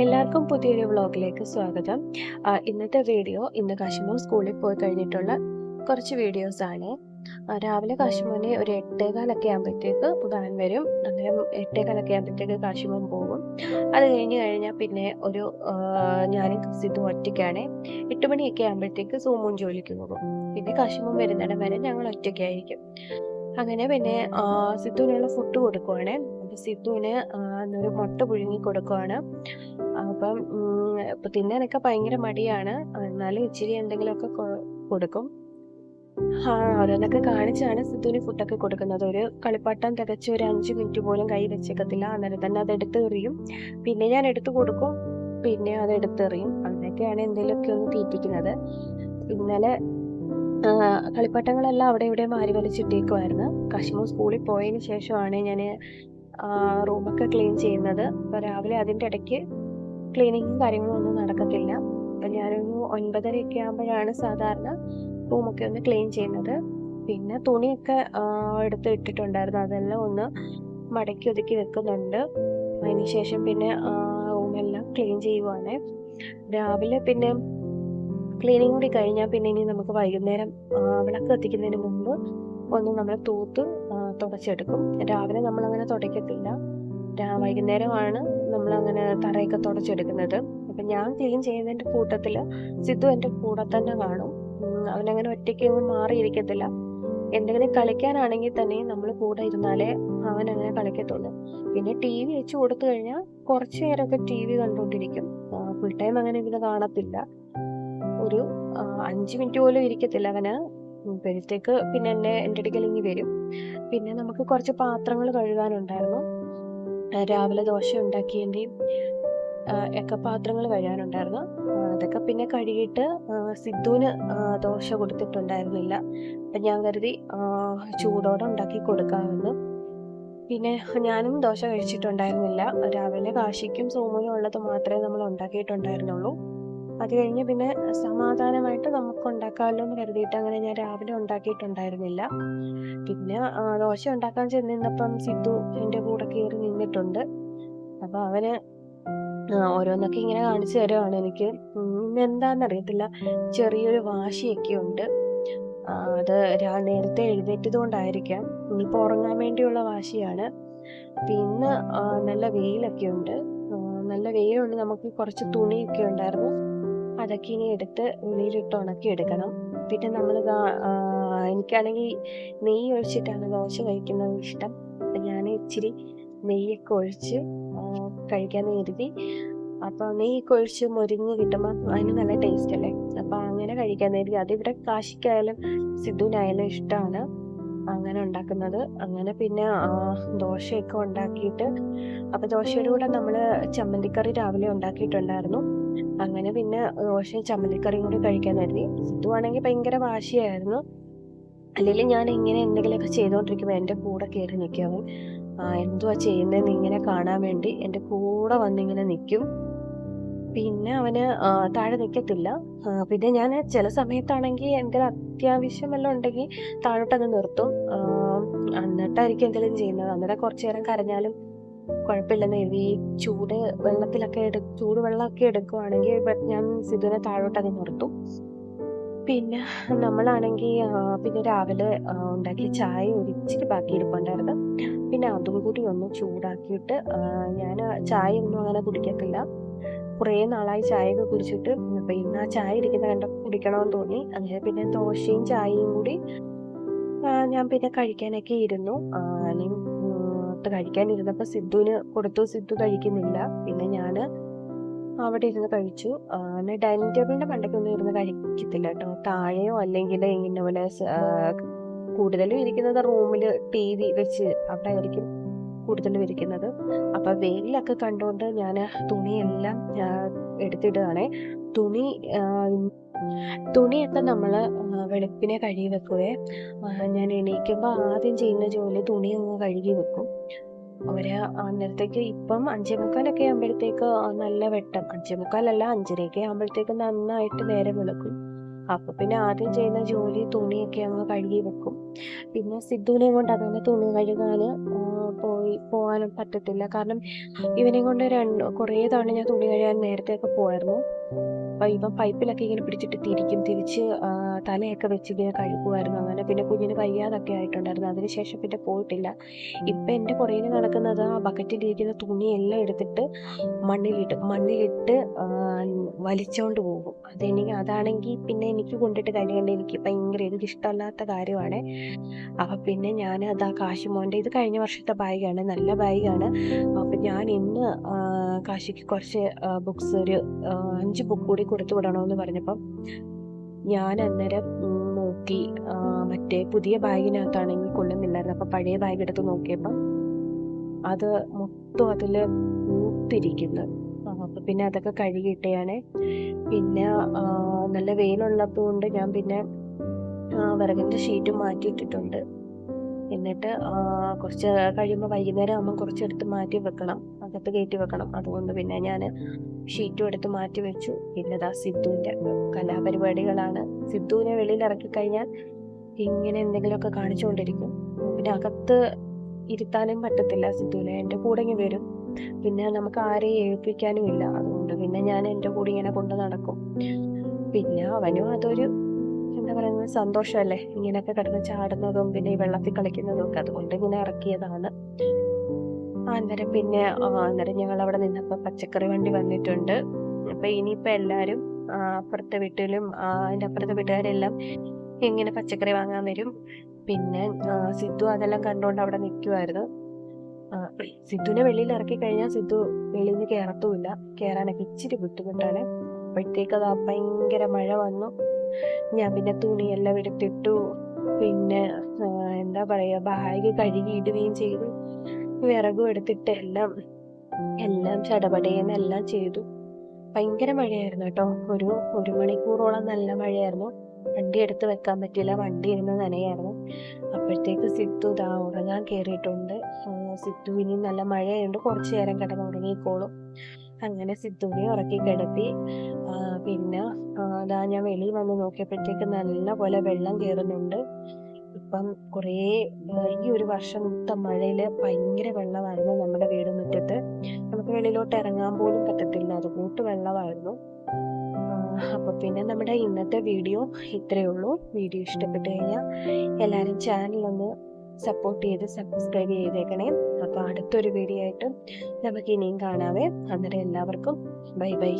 എല്ലാവർക്കും പുതിയൊരു വ്ളോഗിലേക്ക് സ്വാഗതം. ഇന്നത്തെ വീഡിയോ ഇന്ന് കാശിമോൻ സ്കൂളിൽ പോയി കഴിഞ്ഞിട്ടുള്ള കുറച്ച് വീഡിയോസ് ആണ്. രാവിലെ കാശിമോനെ ഒരു എട്ടേകാലൊക്കെ ആകുമ്പോഴത്തേക്ക് വാൻ വരും. അന്നേരം എട്ടേകാലൊക്കെ ആകുമ്പോഴത്തേക്ക് കാശിമോൻ പോകും. അത് കഴിഞ്ഞ് കഴിഞ്ഞാൽ പിന്നെ ഒരു ഞാനും സിദ്ധു ഒറ്റയ്ക്കാണ്. എട്ട് മണിയൊക്കെ ആകുമ്പോഴത്തേക്ക് സൂമും ജോലിക്ക് പോകും. പിന്നെ കാശിമോൻ വരുന്നിടം വരെ ഞങ്ങൾ ഒറ്റയ്ക്കായിരിക്കും. അങ്ങനെ പിന്നെ സിദ്ധുവിനുള്ള ഫുഡ് കൊടുക്കുവാണ്. സിദ്ധുവിന് ഒരു മുട്ട പുഴുങ്ങി കൊടുക്കുവാണ്. അപ്പം ഇപ്പൊ തിന്നാനൊക്കെ ഭയങ്കര മടിയാണ്. എന്നാലും ഇച്ചിരി എന്തെങ്കിലുമൊക്കെ കൊടുക്കും. ഓരോന്നൊക്കെ കാണിച്ചാണ് സിദ്ധുവിന് ഫുഡൊക്കെ കൊടുക്കുന്നത്. ഒരു കളിപ്പാട്ടം തികച്ച് ഒരു അഞ്ച് മിനിറ്റ് പോലും കൈ വെച്ചേക്കത്തില്ല. അന്നേരം തന്നെ അത് എടുത്തെറിയും. പിന്നെ ഞാൻ എടുത്തു കൊടുക്കും. പിന്നെ അത് എടുത്തെറിയും. അങ്ങനെയൊക്കെയാണ് എന്തെങ്കിലുമൊക്കെ ഒന്ന് തീറ്റിക്കുന്നത്. ഇന്നലെ കളിപ്പാട്ടങ്ങളെല്ലാം അവിടെ ഇവിടെ മാറി വലിച്ചിട്ടേക്കുമായിരുന്നു കശ്മീർ സ്കൂളിൽ പോയതിന് ശേഷമാണ് ഞാൻ റൂമൊക്കെ ക്ലീൻ ചെയ്യുന്നത്. അപ്പോൾ രാവിലെ അതിന്റെ ഇടയ്ക്ക് ക്ലീനിങ്ങും കാര്യങ്ങളും ഒന്നും നടക്കത്തില്ല. അപ്പം ഞാനൊരു ഒൻപതരയൊക്കെ ആകുമ്പോഴാണ് സാധാരണ റൂമൊക്കെ ഒന്ന് ക്ലീൻ ചെയ്യുന്നത്. പിന്നെ തുണിയൊക്കെ എടുത്ത് ഇട്ടിട്ടുണ്ടായിരുന്നു. അതെല്ലാം ഒന്ന് മടക്കി ഒതുക്കി വെക്കുന്നുണ്ട്. അതിന് ശേഷം പിന്നെ റൂമെല്ലാം ക്ലീൻ ചെയ്യുവാണ്. രാവിലെ പിന്നെ ക്ലീനിങ് കൂടി കഴിഞ്ഞാൽ പിന്നെ ഇനി നമുക്ക് വൈകുന്നേരം വിളക്ക് കത്തിക്കുന്നതിന് മുമ്പ് ഒന്ന് നമ്മൾ തൂത്ത് തുടച്ചെടുക്കും രാവിലെ നമ്മളങ്ങനെ തുടയ്ക്കത്തില്ല വൈകുന്നേരമാണ് നമ്മളങ്ങനെ തറയൊക്കെ തുടച്ചെടുക്കുന്നത്. അപ്പം ഞാൻ ക്ലീൻ ചെയ്യുന്നതിന്റെ കൂട്ടത്തിൽ സിദ്ധു എന്റെ കൂടെ തന്നെ കാണും. അവനങ്ങനെ ഒറ്റയ്ക്ക് മാറിയിരിക്കത്തില്ല. എന്തെങ്കിലും കളിക്കാനാണെങ്കിൽ തന്നെ നമ്മൾ കൂടെ ഇരുന്നാലേ അവൻ അങ്ങനെ കളിക്കത്തുള്ളൂ. പിന്നെ ടി വി വെച്ച് കൊടുത്തു കഴിഞ്ഞാൽ കുറച്ച് നേരമൊക്കെ ടി വി കണ്ടുകൊണ്ടിരിക്കും ഫുൾ ടൈം അങ്ങനെ ഇരുന്ന് കാണത്തില്ല. ഒരു അഞ്ച് മിനിറ്റ് പോലും ഇരിക്കത്തില്ല അവന്. ഇപ്പോഴത്തേക്ക് പിന്നെ എന്നെ എന്റെ അടുക്കൽ ഇനി വരും. പിന്നെ നമുക്ക് കുറച്ച് പാത്രങ്ങൾ കഴുകാനുണ്ടായിരുന്നു. രാവിലെ ദോശ ഉണ്ടാക്കിയതിന്റെയും ഒക്കെ പാത്രങ്ങൾ കഴുകാനുണ്ടായിരുന്നു. അതൊക്കെ പിന്നെ കഴുകിയിട്ട് സിദ്ധുവിന് ദോശ കൊടുത്തിട്ടുണ്ടായിരുന്നില്ല. അപ്പം ഞാൻ കരുതി ചൂടോടെ ഉണ്ടാക്കി കൊടുക്കാമെന്ന്. പിന്നെ ഞാനും ദോശ കഴിച്ചിട്ടുണ്ടായിരുന്നില്ല. രാവിലെ കാശിക്കും സോമനും ഉള്ളത് മാത്രമേ നമ്മൾ ഉണ്ടാക്കിയിട്ടുണ്ടായിരുന്നുള്ളൂ. അത് കഴിഞ്ഞ് പിന്നെ സമാധാനമായിട്ട് നമുക്ക് ഉണ്ടാക്കാമല്ലോ എന്ന് കരുതിയിട്ട് അങ്ങനെ ഞാൻ രാവിലെ ഉണ്ടാക്കിയിട്ടുണ്ടായിരുന്നില്ല. പിന്നെ ദോശ ഉണ്ടാക്കാൻ ചെന്നിരുന്നപ്പം സിദ്ധു എന്റെ കൂടെ കയറി നിന്നിട്ടുണ്ട്. അപ്പൊ അവന് ഓരോന്നൊക്കെ ഇങ്ങനെ കാണിച്ചു തരുവാണ് എനിക്ക്. എന്താന്ന് അറിയത്തില്ല ചെറിയൊരു വാശിയൊക്കെ ഉണ്ട്. അത് നേരത്തെ എഴുന്നേറ്റത് കൊണ്ടായിരിക്കാം ഇനിയിപ്പോൾ ഉറങ്ങാൻ വേണ്ടിയുള്ള വാശിയാണ്. പിന്നെ നല്ല വെയിലൊക്കെ ഉണ്ട്. നല്ല വെയിലുണ്ട്. നമുക്ക് കുറച്ച് തുണിയൊക്കെ ഉണ്ടായിരുന്നു. അതൊക്കെ ഇനി എടുത്ത് നീരിട്ട് ഉണക്കി എടുക്കണം. പിന്നെ നമ്മൾ എനിക്കാണെങ്കിൽ നെയ്യ് ഒഴിച്ചിട്ടാണ് ദോശ കഴിക്കുന്നത് ഇഷ്ടം. ഞാൻ ഇച്ചിരി നെയ്യൊക്കെ ഒഴിച്ച് കഴിക്കാൻ കരുതി. അപ്പോൾ നെയ്യൊക്കെ ഒഴിച്ച് മുരിഞ്ഞ് കിട്ടുമ്പോൾ അതിന് നല്ല ടേസ്റ്റ് അല്ലേ? അപ്പോൾ അങ്ങനെ കഴിക്കാൻ കരുതി. അതിവിടെ കാശിക്കായാലും സിദ്ധുവിനായാലും ഇഷ്ടമാണ് അങ്ങനെ ഉണ്ടാക്കുന്നത്. അങ്ങനെ പിന്നെ ദോശയൊക്കെ ഉണ്ടാക്കിയിട്ട് അപ്പൊ ദോശയുടെ കൂടെ നമ്മൾ ചമ്മന്തിക്കറി രാവിലെ ഉണ്ടാക്കിയിട്ടുണ്ടായിരുന്നു. അങ്ങനെ പിന്നെ ദോശയും ചമ്മന്തിക്കറിയും കൂടി കഴിക്കാൻ കരുതി സിദ്ധു ആണെങ്കിൽ ഭയങ്കര വാശിയായിരുന്നു. അല്ലെങ്കിൽ ഞാൻ ഇങ്ങനെ എന്തെങ്കിലുമൊക്കെ ചെയ്തുകൊണ്ടിരിക്കുമ്പോൾ എന്റെ കൂടെ കയറി നിൽക്കും അവൻ. എന്തുവാ ചെയ്യുന്നതെന്ന് ഇങ്ങനെ കാണാൻ വേണ്ടി എന്റെ കൂടെ വന്നിങ്ങനെ നിൽക്കും പിന്നെ അവന് താഴെ നിൽക്കത്തില്ല പിന്നെ ഞാൻ ചില സമയത്താണെങ്കിൽ എന്തെങ്കിലും അത്യാവശ്യം എല്ലാം ഉണ്ടെങ്കിൽ താഴോട്ടങ്ങ് നിർത്തും. എന്നിട്ടായിരിക്കും എന്തെങ്കിലും ചെയ്യുന്നത്. അന്നേരം കുറച്ചു നേരം കരഞ്ഞാലും കുഴപ്പമില്ലെന്ന് എഴുതി ചൂട് വെള്ളത്തിലൊക്കെ എടു ചൂട് വെള്ളമൊക്കെ എടുക്കുവാണെങ്കിൽ ഞാൻ സിധുവിനെ താഴോട്ടങ്ങ് നിർത്തും. പിന്നെ നമ്മളാണെങ്കിൽ പിന്നെ രാവിലെ ഉണ്ടാക്കിയ ചായ ഒരിച്ചിട്ട് ബാക്കി ഇരിപ്പുണ്ടായിരുന്നു പിന്നെ അതും കൂടി ഒന്ന് ചൂടാക്കിയിട്ട് ഞാൻ ചായ ഒന്നും അങ്ങനെ കുടിക്കത്തില്ല. കുറേ നാളായി ചായയൊക്കെ കുടിച്ചിട്ട് അപ്പം ഇന്ന് ആ ചായ ഇരിക്കുന്ന കണ്ട കുടിക്കണമെന്ന് തോന്നി. അങ്ങനെ പിന്നെ ദോശയും ചായയും കൂടി ഞാൻ പിന്നെ കഴിക്കാനൊക്കെ ഇരുന്നു. കഴിക്കാനിരുന്നപ്പോൾ സിദ്ധുവിന് കൊടുത്തു. സിദ്ധു കഴിക്കുന്നില്ല. പിന്നെ ഞാൻ അവിടെ ഇരുന്ന് കഴിച്ചു. പിന്നെ ഡൈനിങ് പണ്ടൊക്കെ ഒന്നും ഇരുന്ന് കഴിക്കത്തില്ല കേട്ടോ. താഴെയോ അല്ലെങ്കിൽ ഇങ്ങനെ പോലെ കൂടുതലും ഇരിക്കുന്നത് റൂമിൽ ടി വി വെച്ച് അവിടെ ആയിരിക്കും. കൂടുതലും വിരിക്കുന്നത്. അപ്പൊ വെയിലൊക്കെ കണ്ടുകൊണ്ട് ഞാൻ തുണിയെല്ലാം എടുത്തിടുകയാണ്. തുണി തുണിയൊക്കെ നമ്മൾ വെളുപ്പിനെ കഴുകി വെക്കുവേ. ഞാൻ എണീക്കുമ്പോൾ ആദ്യം ചെയ്യുന്ന ജോലി തുണി ഒന്ന് കഴുകി വെക്കും. ഒരു അന്നേരത്തേക്ക് ഇപ്പം അഞ്ചേ മുക്കാലൊക്കെ ആകുമ്പോഴത്തേക്ക് നല്ല വെട്ടം. അഞ്ചേ മുക്കാലല്ല അഞ്ചരയൊക്കെ ആകുമ്പോഴത്തേക്ക് നന്നായിട്ട് നേരെ വിളക്കും. അപ്പൊ പിന്നെ ആദ്യം ചെയ്യുന്ന ജോലി തുണിയൊക്കെ അങ്ങ് കഴുകി വെക്കും. പിന്നെ സിദ്ധുവിനെയും കൊണ്ട് അതുകൊണ്ട് തുണി കഴുകാന് പോയി പോകാനും പറ്റത്തില്ല. കാരണം ഇവനെ കൊണ്ട് രണ്ട് കുറേ തവണ ഞാൻ തുണി കഴിയാൻ നേരത്തെയൊക്കെ പോയായിരുന്നു അപ്പം ഇവൻ പൈപ്പിലൊക്കെ ഇങ്ങനെ പിടിച്ചിട്ട് തിരിക്കും തിരിച്ച് തലയൊക്കെ വെച്ച് ഇങ്ങനെ കഴുകുമായിരുന്നു അങ്ങനെ. പിന്നെ കുഞ്ഞിന് വയ്യാതൊക്കെ ആയിട്ടുണ്ടായിരുന്നു. അതിനുശേഷം പിന്നെ പോയിട്ടില്ല. ഇപ്പം എന്റെ പുറയിൽ നടക്കുന്നത് ആ ബക്കറ്റിലിരിക്കുന്ന തുണിയെല്ലാം എടുത്തിട്ട് മണ്ണിലിട്ട് മണ്ണിലിട്ട് വലിച്ചോണ്ട് പോകും. അതെനിക്ക് അതാണെങ്കിൽ പിന്നെ എനിക്ക് കൊണ്ടിട്ട് കഴിയേണ്ട എനിക്ക് ഭയങ്കര എനിക്ക് ഇഷ്ടമല്ലാത്ത കാര്യമാണ്. അപ്പം പിന്നെ ഞാൻ അത് ആ കാശിമോന്റെ ഇത് കഴിഞ്ഞ വർഷത്തെ ബാഗാണ് നല്ല ബാഗാണ്. അപ്പം ഞാൻ ഇന്ന് കാശിക്ക് കുറച്ച് ബുക്സ് ഒരു അഞ്ച് ബുക്ക് കൂടി കൊടുത്തു വിടണമെന്ന് പറഞ്ഞപ്പം ഞാൻ അന്നേരം നോക്കി മറ്റേ പുതിയ ബാഗിനകത്താണെങ്കിൽ കൊള്ളുന്നില്ലായിരുന്നു. അപ്പം പഴയ ബാഗ് എടുത്ത് നോക്കിയപ്പം അത് മൊത്തം അതിൽ പൂത്തിരിക്കുന്നു. അപ്പം പിന്നെ അതൊക്കെ കഴുകിയിട്ടയാണ് പിന്നെ നല്ല വെയിലുള്ളത് കൊണ്ട് ഞാൻ പിന്നെ വിറകിന്റെ ഷീറ്റ് മാറ്റിയിട്ടിട്ടുണ്ട് എന്നിട്ട് കുറച്ച് കഴിയുമ്പോൾ വൈകുന്നേരം ആകുമ്പോൾ കുറച്ചെടുത്ത് മാറ്റി വെക്കണം. അകത്ത് കയറ്റി വെക്കണം. അതുകൊണ്ട് പിന്നെ ഞാൻ ഷീറ്റും എടുത്ത് മാറ്റി വെച്ചു. പിന്നെ ദാ സിദ്ധുവിന്റെ കലാപരിപാടികളാണ്. സിദ്ധുവിനെ വെളിയിൽ ഇറക്കി കഴിഞ്ഞാൽ ഇങ്ങനെ എന്തെങ്കിലുമൊക്കെ കാണിച്ചുകൊണ്ടിരിക്കും. പിന്നെ അകത്ത് ഇരുത്താനും പറ്റത്തില്ല സിദ്ധുവിനെ. എന്റെ കൂടെ ഇങ്ങനെ വരും. പിന്നെ നമുക്ക് ആരെയും ഏൽപ്പിക്കാനും ഇല്ല. അതുകൊണ്ട് പിന്നെ ഞാൻ എന്റെ കൂടെ ഇങ്ങനെ കൊണ്ട് നടക്കും. പിന്നെ അവനും അതൊരു എന്താ പറയുന്നത് സന്തോഷമല്ലേ? ഇങ്ങനെയൊക്കെ കിടന്ന് ചാടുന്നതും പിന്നെ ഈ വെള്ളത്തിൽ കളിക്കുന്നതും ഒക്കെ അതുകൊണ്ട് ഇങ്ങനെ ഇറക്കിയതാണ്. അന്നേരം പിന്നെ അന്നേരം ഞങ്ങൾ അവിടെ നിന്നപ്പോൾ പച്ചക്കറി വണ്ടി വന്നിട്ടുണ്ട്. അപ്പൊ ഇനിയിപ്പോ എല്ലാരും അപ്പുറത്തെ വീട്ടിലും അതിന്റെ അപ്പുറത്തെ വീട്ടുകാരെല്ലാം ഇങ്ങനെ പച്ചക്കറി വാങ്ങാൻ വരും? പിന്നെ സിദ്ധു അതെല്ലാം കണ്ടുകൊണ്ട് അവിടെ നിൽക്കുമായിരുന്നു സിദ്ധുവിനെ വെളിയിൽ ഇറക്കി കഴിഞ്ഞാൽ സിദ്ധു വെളിയിൽ നിന്ന് കയറത്തുമില്ല. കയറാനൊക്കെ ഇച്ചിരി ബുദ്ധിമുട്ടാണ്. അപ്പോഴത്തേക്ക് അത് ഭയങ്കര മഴ വന്നു. ഞാൻ പിന്നെ തുണിയെല്ലാം എടുത്തിട്ടു. പിന്നെ എന്താ പറയാ ബാഗ് കഴുകിയിടുകയും ചെയ്തു. വിറകും എടുത്തിട്ട് എല്ലാം എല്ലാം ചടപടയെന്ന് എല്ലാം ചെയ്തു. ഭയങ്കര മഴയായിരുന്നു കേട്ടോ. ഒരു ഒരു മണിക്കൂറോളം നല്ല മഴയായിരുന്നു. വണ്ടി എടുത്ത് വെക്കാൻ പറ്റില്ല. വണ്ടി ഇരുന്ന് നനയായിരുന്നു. അപ്പോഴത്തേക്ക് സിത്തു ദാ ഉറങ്ങാൻ കയറിയിട്ടുണ്ട് സിത്തു ഇനി നല്ല മഴയായതുകൊണ്ട് കുറച്ച് നേരം കിടന്ന് ഉറങ്ങിക്കോളും അങ്ങനെ സിദ്ധുവിനെ ഉറക്കി കിടത്തി. പിന്നെ അതാ ഞാൻ വെളിയിൽ വന്ന് നോക്കിയപ്പോഴത്തേക്ക് നല്ല പോലെ വെള്ളം കയറുന്നുണ്ട്. ഇപ്പം കുറേ ഈ ഒരു വർഷം മൊത്തം മഴയിൽ ഭയങ്കര വെള്ളമായിരുന്നു നമ്മുടെ വീട് മുറ്റത്ത്. നമുക്ക് വെളിയിലോട്ട് ഇറങ്ങാൻ പോലും പറ്റത്തില്ല. അതുകൂട്ട് വെള്ളമായിരുന്നു. അപ്പോൾ പിന്നെ നമ്മുടെ ഇന്നത്തെ വീഡിയോ ഇത്രയേ ഉള്ളൂ. വീഡിയോ ഇഷ്ടപ്പെട്ട് കഴിഞ്ഞാൽ എല്ലാവരും ചാനലൊന്ന് സപ്പോർട്ട് ചെയ്ത് സബ്സ്ക്രൈബ് ചെയ്തേക്കണേ. അപ്പോൾ അടുത്തൊരു വീഡിയോ ആയിട്ട് നമുക്ക് ഇനിയും കാണാവേ. അന്നേരം എല്ലാവർക്കും ബൈ ബൈ